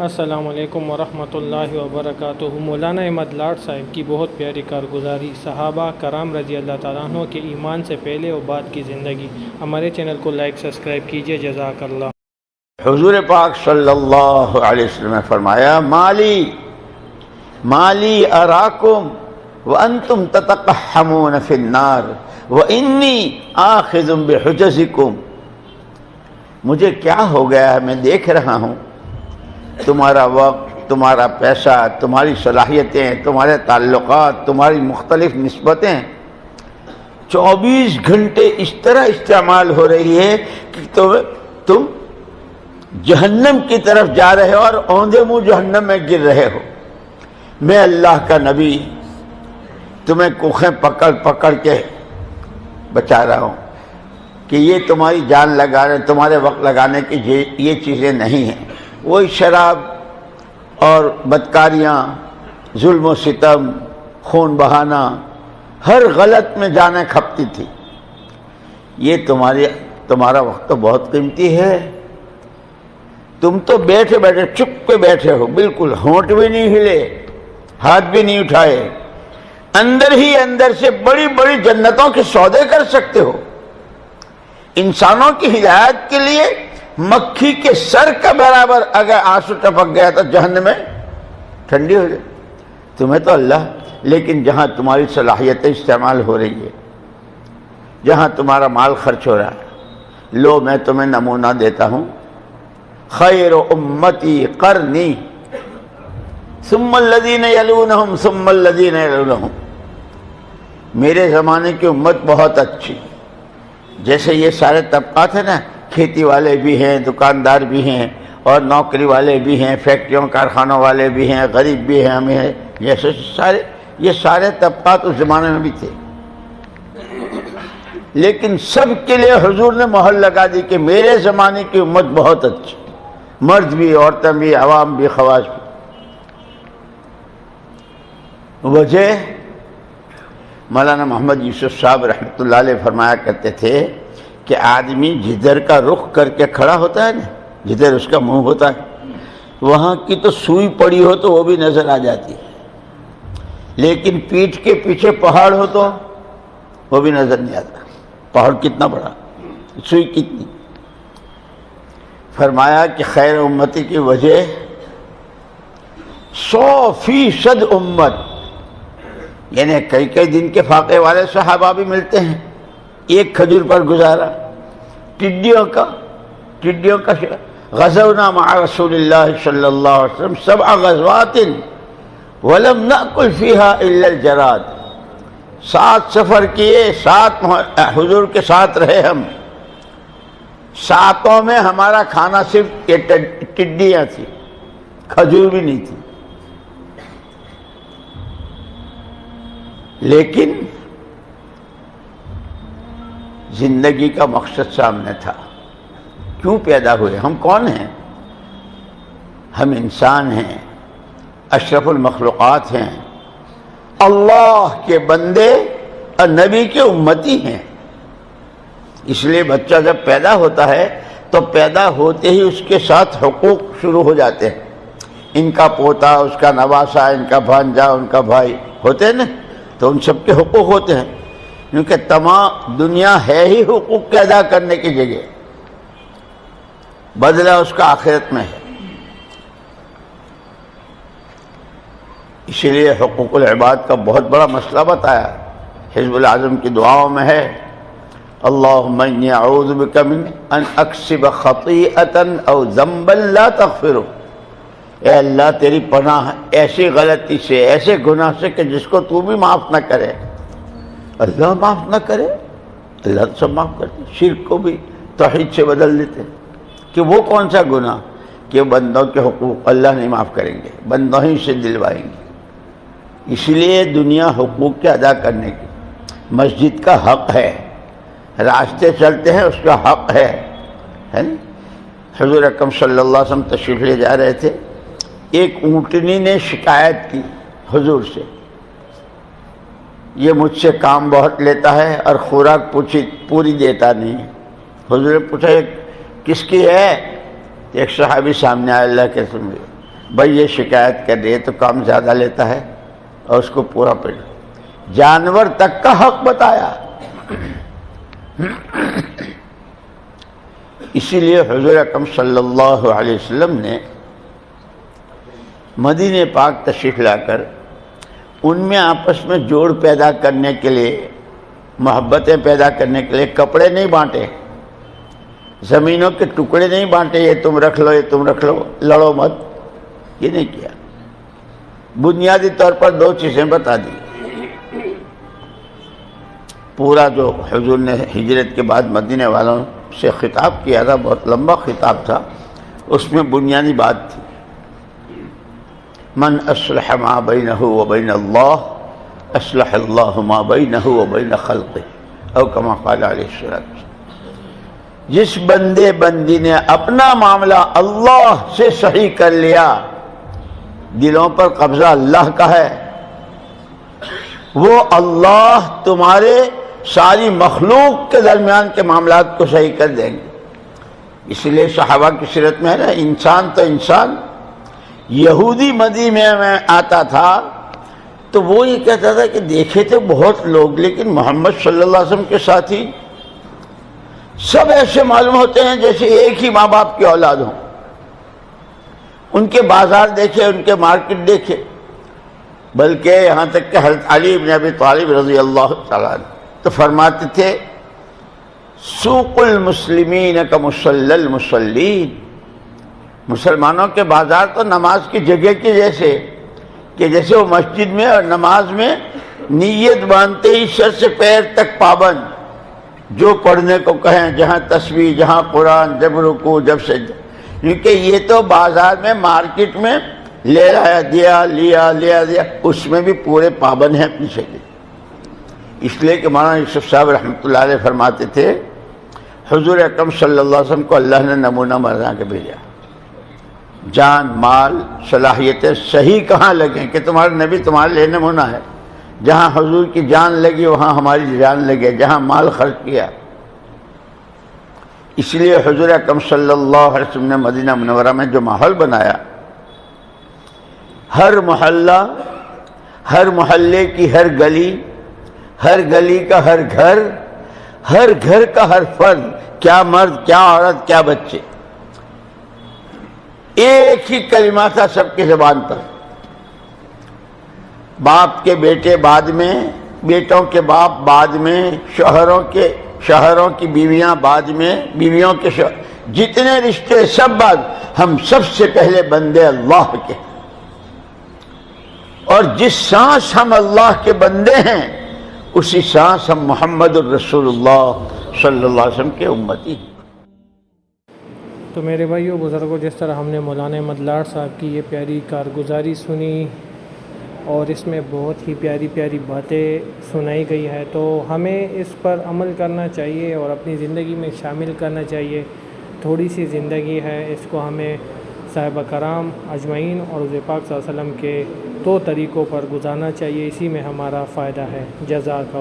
अस्सलाम वालेकुम वरहमतुल्लाहि वबरकातुहू। मौलाना अहमद लाट साहब की बहुत प्यारी कारगुजारी, सहाबा कराम रज़ी अल्लाह अन्हों के ईमान से पहले और बाद की ज़िंदगी। हमारे चैनल को लाइक, सब्सक्राइब कीजिए। जजाकल्ला हुजूर पाक सल्लल्लाहु फरमाया, माली माली अराकुम व अंतुम ततक़हमून फिन्नार व इन्नी आखिजुम बिहुजजिकुम। मुझे क्या हो गया है? मैं देख रहा हूँ। तुम्हारा वक्त, तुम्हारा पैसा, तुम्हारी सलाहियतें, तुम्हारे ताल्लुक तुम्हारी मुख्तलिफ़ नस्बतें 24 घंटे इस तरह इस्तेमाल हो रही है कि तुम तुम जहन्नम की तरफ़ जा रहे हो और औंधे मुँह जहन्नम में गिर रहे हो। मैं अल्लाह का नबी, तुम्हें कुखें पकड़ पकड़ के बचा रहा हूँ कि ये तुम्हारी जान लगा रहे, तुम्हारे वक्त लगाने की ये चीज़ें नहीं हैं। वही शराब और बदकारियाँ, जुल्म, सितम, खून बहाना, हर गलत में जाने खपती थी। ये तुम्हारी, तुम्हारा वक्त तो बहुत कीमती है। तुम तो बैठे बैठे चुप के बैठे हो, बिल्कुल होंठ भी नहीं हिले, हाथ भी नहीं उठाए। अंदर ही अंदर से बड़ी बड़ी जन्नतों के सौदे कर सकते हो। इंसानों की हिदायत के लिए मक्खी के सर का बराबर अगर आँसू टपक गया तो जहन में ठंडी हो जाए। तुम्हें तो अल्लाह, लेकिन जहाँ तुम्हारी सलाहियतें इस्तेमाल हो रही है, जहाँ तुम्हारा माल खर्च हो रहा है, लो, मैं तुम्हें नमूना देता हूँ। खैर उम्मती करनी सुम्मल्लदीन यलूनहुम सुम्मल्लदीन यलूनहुम। मेरे ज़माने की उम्मत बहुत अच्छी, जैसे ये सारे तबका थे ना खेती वाले भी हैं, दुकानदार भी हैं, और नौकरी वाले भी हैं, फैक्ट्रियों, कारखानों वाले भी हैं, गरीब भी हैं, हमें जैसे सारे, ये सारे तबकात उस ज़माने में भी थे। लेकिन सब के लिए हजूर ने मोहर लगा दी कि मेरे ज़माने की उम्मत बहुत अच्छी। मर्द भी, औरतें भी, आवाम भी खवास भी। वजह मौलाना मोहम्मद यूसुफ साहब अलैह फरमाया करते थे कि आदमी जिधर का रुख करके खड़ा होता है ना, जिधर उसका मुँह होता है, वहाँ की तो सुई पड़ी हो तो वो भी नज़र आ जाती है। लेकिन पीठ के पीछे पहाड़ हो तो वो भी नज़र नहीं आता। पहाड़ कितना बड़ा, सुई कितनी। फरमाया कि खैर उम्मती की वजह, सौ फ़ीसद उम्मत, यानी कई कई दिन के फाके वाले सहाबा भी मिलते हैं। एक खजूर पर गुजारा। टिड्डियों का टिड्डियों का गजवना रसूल सल्लल्लाहु अलैहि वसल्लम सब गजवातिन वलम नकुल फीहा जराद। सात सफ़र किए, सात हुजूर के साथ रहे हम। सातों में हमारा खाना सिर्फ़ ये टिड्डियाँ थी, खजूर भी नहीं थी। लेकिन ज़िंदगी का मकसद सामने था। क्यों पैदा हुए? हम कौन हैं? हम इंसान हैं, अशरफुल मखलूक़ात हैं। अल्लाह के बंदे और नबी के उम्मती हैं। इसलिए बच्चा जब पैदा होता है तो पैदा होते ही उसके साथ हकूक़ शुरू हो जाते हैं। इनका पोता, उसका नवासा, इनका भांजा, उनका भाई होते हैं ना तो उन सब के हकूक़ होते हैं। क्योंकि तमाम दुनिया है ही हकूक़ के अदा करने की जगह। बदला उसका आखिरत में है। इसीलिए हकूक़ुलबाद का बहुत बड़ा मसला बताया, हिजबुल आज़म की दुआओं में है अल्लाउज़बिकमिन अन अक्सिब ख़तीअतन और जम्बल्ला अल्लाह, तेरी पनाह ऐसी गलती से, ऐसे गुनाह से कि जिसको तू भी माफ़ न करे। अल्लाह माफ़ ना करे अल्लाह तो सब माफ़ करते शिरक को भी तोहहीद से बदल देते। कि वो कौन सा गुना कि बंदों के हकूक़ अल्लाह नहीं माफ़ करेंगे, बंदों ही से दिलवाएँगे। इसलिए दुनिया हकूक़ के अदा करने की, मस्जिद का हक है, रास्ते चलते हैं, उसका हक है। है ना हजूर अकम अलैहि तशरीफ़ ले जा रहे थे, एक ऊँटनी ने शिकायत की हजूर से। ये मुझसे काम बहुत लेता है और खुराक पूछी, पूरी देता नहीं। हजूर ने पूछा, ये किसकी है? एक सहाबी सामने आया, अल्लाह के सुन भाई, ये शिकायत कर रही है तो काम ज़्यादा लेता है। और उसको पूरा पेड़ जानवर तक का हक बताया। इसीलिए हजूर अकम सल्लल्लाहु अलैहि ने मदीने पाक तशरीफ़ लाकर उनमें आपस में जोड़ पैदा करने के लिए, मोहब्बतें पैदा करने के लिए कपड़े नहीं बांटे। ज़मीनों के टुकड़े नहीं बांटे, ये तुम रख लो, ये तुम रख लो, लड़ो मत। ये नहीं किया। बुनियादी तौर पर दो चीज़ें बता दी। पूरा जो हजूर ने हिजरत के बाद मदीने वालों से खिताब किया था, बहुत लंबा खिताब था, उसमें बुनियादी बात थी। मन असलह मा बिन अल्लाह असलह मा बिन खल्क और कमा काल जिस बंदे बंदी ने अपना मामला अल्लाह से सही कर लिया, दिलों पर कब्जा अल्लाह का है, वो अल्लाह तुम्हारे सारी मखलूक के दरमियान के मामला को सही कर देंगे। इसलिए सहाबा की सीरत में है ना, इंसान तो इंसान यहूदी मदी में आता था तो वो ये कहता था कि देखे थे बहुत लोग, लेकिन मोहम्मद सल्लल्लाहु अलैहि वसल्लम के साथ ही सब ऐसे मालूम होते हैं जैसे एक ही माँ बाप की औलाद हो। उनके बाज़ार देखे, उनके मार्केट देखे, बल्कि यहाँ तक कि हज़रत अली इबन अबी तालिब रज़ी अल्लाह तो फरमाते थे, सूकुल मुस्लिमीन का मुसल्लल मुसल्लीन। मुसलमानों के बाज़ार तो नमाज़ की जगह के जैसे, कि जैसे वो मस्जिद में और नमाज़ में नीयत बांधते ही सर से पैर तक पाबंद, जो पढ़ने को कहें, जहाँ तस्वीर, जहाँ कुरान, जब रुकू, जब से क्योंकि ये तो बाज़ार में, मार्केट में ले आया, दिया, लिया लिया दिया उसमें भी पूरे पाबंद हैं अपनी के इसलिए कि मौलाना यूसुफ साहब रहमत फरमाते थे, हजूर अकम वसल्लम को अल्लाह ने नमूना बना के भेजा। जान, माल, सलाहियतें सही कहाँ लगे? कि तुम्हारे नबी तुम्हारे लिए नमूना है। जहाँ हजूर की जान लगी, वहाँ हमारी जान लगे जहाँ माल खर्च किया। इसलिए हजूर अकम वसल्लम ने मदीना मनवरा में जो माहौल बनाया, हर मोहल्ला, हर मोहल्ले की हर गली हर गली का हर घर हर घर का हर फर्द, क्या मर्द, क्या औरत, क्या बच्चे। एक ही कलिमा था सबकी जबान पर। बाप के बेटे बाद में, बेटों के बाप बाद में, शहरों के, शहरों की बीवियाँ बाद में, बीवियों के शहर जितने रिश्ते सब बाद, हम सबसे पहले बंदे अल्लाह के। और जिस सांस हम अल्लाह के बंदे हैं, उसी सांस हम मोहम्मद रसूलुल्लाह सल्लल्लाहु अलैहि वसल्लम के उम्मती हैं। तो मेरे भाइयों, बुज़ुर्गों, जिस तरह हमने मौलाना मदलार साहब की ये प्यारी कारगुजारी सुनी और इसमें बहुत ही प्यारी प्यारी बातें सुनाई गई है तो हमें इस पर अमल करना चाहिए और अपनी ज़िंदगी में शामिल करना चाहिए। थोड़ी सी ज़िंदगी है, इसको हमें साहिब कराम अजमैन और पाक वसल्लम के दो तो तरीक़ों पर गुजारना चाहिए, इसी में हमारा फ़ायदा है। जजाक